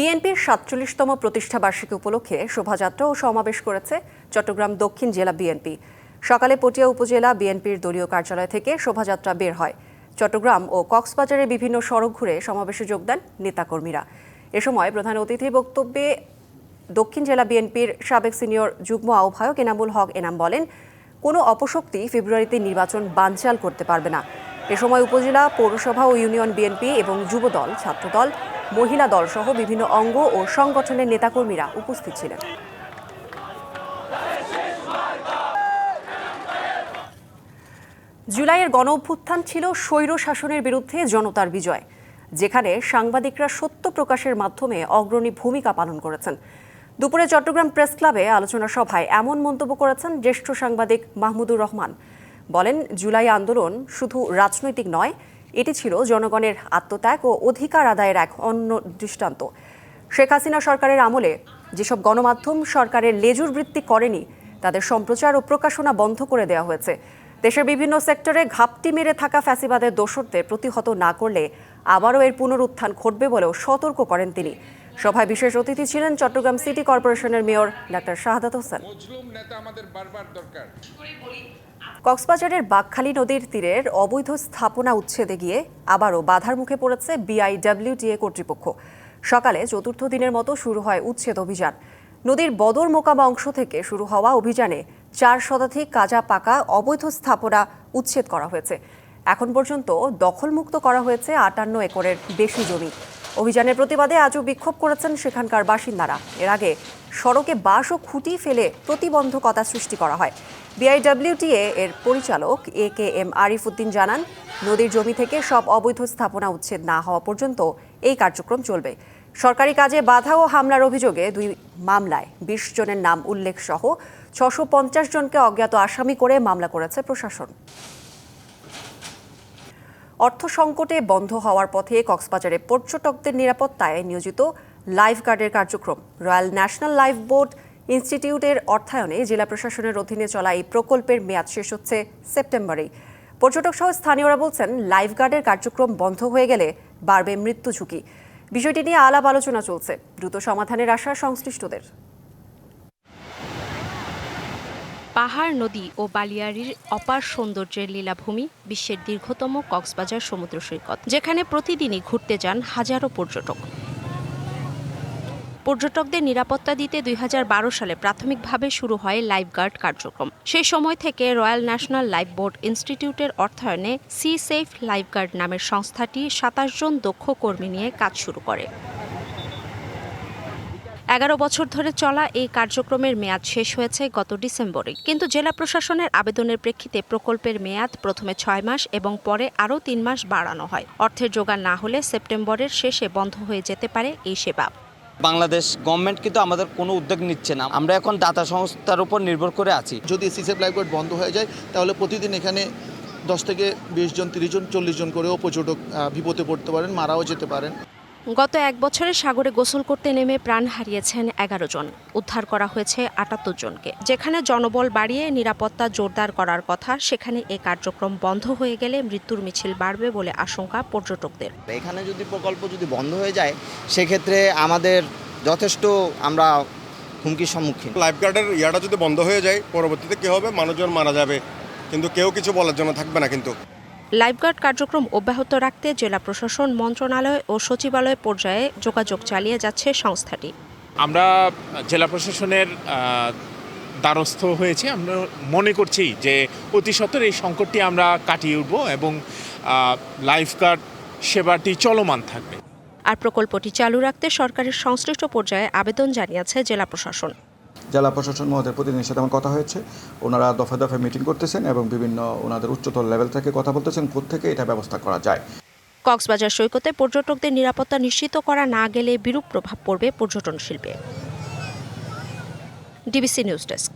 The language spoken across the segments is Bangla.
বিএনপির সাতচল্লিশতম প্রতিষ্ঠা বার্ষিকী উপলক্ষে শোভাযাত্রা ও সমাবেশ করেছে চট্টগ্রাম দক্ষিণ জেলা বিএনপি। সকালে পটিয়া উপজেলা বিএনপির দলীয় কার্যালয় থেকে শোভাযাত্রা বের হয়। চট্টগ্রাম ও কক্সবাজারের বিভিন্ন সড়ক ঘুরে সমাবেশে যোগ দেন নেতাকর্মীরা। এ সময় প্রধান অতিথির বক্তব্যে দক্ষিণ জেলা বিএনপির সাবেক সিনিয়র যুগ্ম আহ্বায়ক এনামুল হক এনাম বলেন, কোনো অপশক্তি ফেব্রুয়ারিতে নির্বাচন বানচাল করতে পারবে না। এ সময় উপজেলা পৌরসভা ও ইউনিয়ন বিএনপি এবং যুবদল, ছাত্রদল মহিলা দল সহ বিভিন্ন অঙ্গ ও সংগঠনের নেতাকর্মীরা উপস্থিত ছিলেন। জুলাইয়ের গণ অভ্যুত্থান ছিল স্বৈর শাসনের বিরুদ্ধে জনতার বিজয়, যেখানে সাংবাদিকরা সত্য প্রকাশের মাধ্যমে অগ্রণী ভূমিকা পালন করেছেন। দুপুরে চট্টগ্রাম প্রেস ক্লাবে আলোচনা সভায় এমন মন্তব্য করেছেন জ্যেষ্ঠ সাংবাদিক মাহমুদুর রহমান। বলেন, জুলাই আন্দোলন শুধু রাজনৈতিক নয় এটি ছিল জনগণের আত্মত্যাগ ও অধিকার আদায়ের এক অন্য দৃষ্টান্ত। শেখ হাসিনা সরকারের আমলে যেসব গণমাধ্যম সরকারের লেজুর বৃত্তি করেনি, তাদের সম্প্রচার ও প্রকাশনা বন্ধ করে দেওয়া হয়েছে। দেশের বিভিন্ন সেক্টরে ঘাপটি মেরে থাকা ফ্যাসিবাদের দোষরদের প্রতিহত না করলে আবারও এর পুনরুত্থান ঘটবে বলেও সতর্ক করেন তিনি। সভায় বিশেষ অতিথি ছিলেন চট্টগ্রাম সিটি কর্পোরেশনের মেয়র ডাক্তার শাহাদাত হোসেন। কক্সবাজারের বাকখালী নদীর তীরের অবৈধ স্থাপনা উচ্ছেদে গিয়ে আবারও বাধার মুখে পড়েছে বিআইডব্লিউটিএ কর্তৃপক্ষ। সকালে চতুর্থ দিনের মতো শুরু হয় উচ্ছেদ অভিযান। নদীর বদর মোকামা অংশ থেকে শুরু হওয়া অভিযানে চার শতাধিক কাজা পাকা অবৈধ স্থাপনা উচ্ছেদ করা হয়েছে। এখন পর্যন্ত দখলমুক্ত করা হয়েছে আটান্ন একরের বেশি জমি। অভিযানের প্রতিবাদে আজও বিক্ষোভ করেছেন সেখানকার বাসিন্দারা। এর আগে সড়কে বাস ও খুঁটি ফেলে প্রতিবন্ধকতা সৃষ্টি করা হয়। বিআইডব্লিউটিএ এর পরিচালক A K M Arif Uddin জানান, নদীর জমি থেকে সব অবৈধ স্থাপনা উচ্ছেদ না হওয়া পর্যন্ত এই কার্যক্রম চলবে। সরকারি কাজে বাধা ও হামলার অভিযোগে দুই মামলায় বিশ জনের নাম উল্লেখ সহ ছশো জনকে অজ্ঞাত আসামি করে মামলা করেছে প্রশাসন। অর্থ সংকটে বন্ধ হওয়ার পথে কক্সবাজারে পর্যটকদের নিরাপত্তায় নিয়োজিত লাইফ গার্ডের কার্যক্রম। রয়্যাল ন্যাশনাল লাইফ বোর্ড ইনস্টিটিউটের অর্থায়নে জেলা প্রশাসনের অধীনে চলা এই প্রকল্পের মেয়াদ শেষ হচ্ছে সেপ্টেম্বরেই। পর্যটক সহ স্থানীয়রা বলছেন লাইফ গার্ডের কার্যক্রম বন্ধ হয়ে গেলে বাড়বে মৃত্যু ঝুঁকি। বিষয়টি নিয়ে আলাপ আলোচনা চলছে। দ্রুত সমাধানের আশা সংশ্লিষ্টদের। পাহাড়, নদী ও বালিয়াড়ির অপার সৌন্দর্যের লীলাভূমি বিশ্বের দীর্ঘতম কক্সবাজার সমুদ্র সৈকত, যেখানে প্রতিদিনই ঘুরতে যান হাজারো পর্যটক। পর্যটকদের নিরাপত্তা দিতে দুই হাজার বারো সালে প্রাথমিকভাবে শুরু হয় লাইফগার্ড কার্যক্রম। সেই সময় থেকে রয়্যাল ন্যাশনাল লাইফ বোর্ড ইনস্টিটিউটের অর্থায়নে সি সেফ লাইফগার্ড নামের সংস্থাটি সাতাশ জন দক্ষ কর্মী নিয়ে কাজ শুরু করে। এগারো বছর ধরে চলা এই কার্যক্রমের মেয়াদ শেষ হয়েছে গত ডিসেম্বরে। কিন্তু জেলা প্রশাসনের আবেদনের প্রেক্ষিতে প্রকল্পের মেয়াদ প্রথমে ছয় মাস এবং পরে আরও তিন মাস বাড়ানো হয়। অর্থের জোগান না হলে সেপ্টেম্বরের শেষে বন্ধ হয়ে যেতে পারে এই সেবা। বাংলাদেশ গভর্নমেন্ট কিন্তু আমাদের কোনো উদ্যোগ নিচ্ছে না। আমরা এখন দাতা সংস্থার উপর নির্ভর করে আছি। যদি সিসেপ লাইফগার্ড বন্ধ হয়ে যায় তাহলে প্রতিদিন এখানে দশ থেকে বিশ জন তিরিশ জন চল্লিশ জন করেও পর্যটক বিপদে পড়তে পারেন মারাও যেতে পারেন। গত এক বছরে সাগরে গোসল করতে নেমে প্রাণ হারিয়েছেন এগারো জন। উদ্ধার করা হয়েছে আটাত্তর জনকে। যেখানে জনবল বাড়িয়ে নিরাপত্তা জোরদার করার কথা সেখানে এ কার্যক্রম বন্ধ হয়ে গেলে মৃত্যুর মিছিল বাড়বে বলে আশঙ্কা পর্যটকদের। এখানে যদি প্রকল্প যদি বন্ধ হয়ে যায় সেক্ষেত্রে আমাদের যথেষ্ট আমরা হুমকির সম্মুখীন। লাইফগার্ডের ইয়াটা যদি বন্ধ হয়ে যায় পরবর্তীতে কী হবে? মানুষজন মারা যাবে। কিন্তু কেউ কিছু বলার জন্য থাকবে না কিন্তু। লাইফগার্ড কার্যক্রম অব্যাহত রাখতে জেলা প্রশাসন মন্ত্রণালয় ও সচিবালয় পর্যায়ে যোগাযোগ চালিয়ে যাচ্ছে সংস্থাটি। আমরা জেলা প্রশাসনের দ্বারস্থ হয়েছি। আমরা মনে করছি যে অতি সত্বর এই সংকটটি আমরা কাটিয়ে উঠব এবং লাইফগার্ড সেবাটি চলমান থাকবে। আর প্রকল্পটি চালু রাখতে সরকারের সংশ্লিষ্ট পর্যায়ে আবেদন জানিয়েছে জেলা প্রশাসন। জেলা প্রশাসন মহোদয় প্রতিনিধির সাথে আমার কথা হয়েছে। ওনারা দফায় দফায় মিটিং করতেছেন এবং বিভিন্ন ওনাদের উচ্চতর লেভেল থেকে কথা বলতেছেন থেকে এটা ব্যবস্থা করা যায়। কক্সবাজার সৈকতে পর্যটকদের নিরাপত্তা নিশ্চিত করা না গেলে বিরূপ প্রভাব পড়বে পর্যটন শিল্পে। DBC news desk.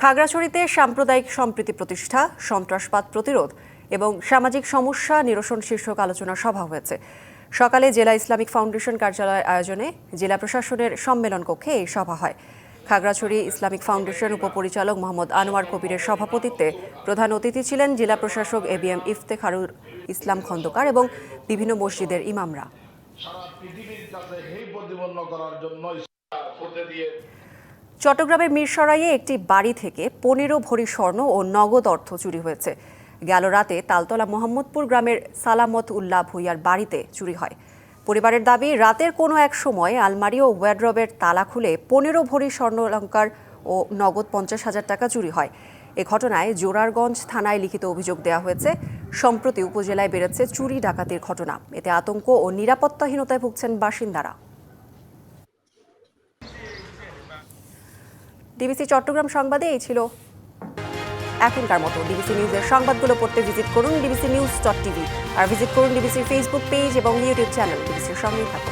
খাগড়াছড়িতে সাম্প্রদায়িক সম্প্রীতি প্রতিষ্ঠা সন্ত্রাসবাদ প্রতিরোধ এবং সামাজিক সমস্যা নিরসন শীর্ষক আলোচনা সভা হয়েছে। সকালে জেলা ইসলামিক ফাউন্ডেশন কার্যালয় আয়োজনে জেলা প্রশাসনের সম্মেলন কক্ষে এই সভা হয়। খাগড়াছড়ি ইসলামিক ফাউন্ডেশন উপপরিচালক মোহাম্মদ আনোয়ার কবিরের সভাপতিত্বে প্রধান অতিথি ছিলেন জেলা প্রশাসক A B M Iftekharur Islam Khandakar এবং বিভিন্ন মসজিদের ইমামরা। চট্টগ্রামের মিরসরাইয়ে একটি বাড়ি থেকে পনেরো ভরি স্বর্ণ ও নগদ অর্থ চুরি হয়েছে। গেল রাতে তালতলা মোহাম্মদপুর গ্রামের সালামত উল্লাহ ভুইয়ার বাড়িতে চুরি হয়। পরিবারের দাবি, রাতের কোনো এক সময় আলমারি ও ওয়ার্ড্রবের তালা খুলে পনেরো ভরি স্বর্ণ অলঙ্কার ও নগদ পঞ্চাশ হাজার টাকা চুরি হয়। এ ঘটনায় জোরারগঞ্জ থানায় লিখিত অভিযোগ দেওয়া হয়েছে। সম্প্রতি উপজেলায় বেড়েছে চুরি ডাকাতির ঘটনা। এতে আতঙ্ক ও নিরাপত্তাহীনতায় ভুগছেন বাসিন্দারা। ডিবিসি চট্টগ্রাম সংবাদে এই ছিল এখনকার মতো ডিবিসি নিউজের সংবাদগুলো পড়তে ভিজিট করুন ডিবিসি নিউজ ডট টিভি আর ভিজিট করুন ডিবিসির ফেসবুক পেজ এবং ইউটিউব চ্যানেল ডিবিসির সঙ্গেই থাকুন।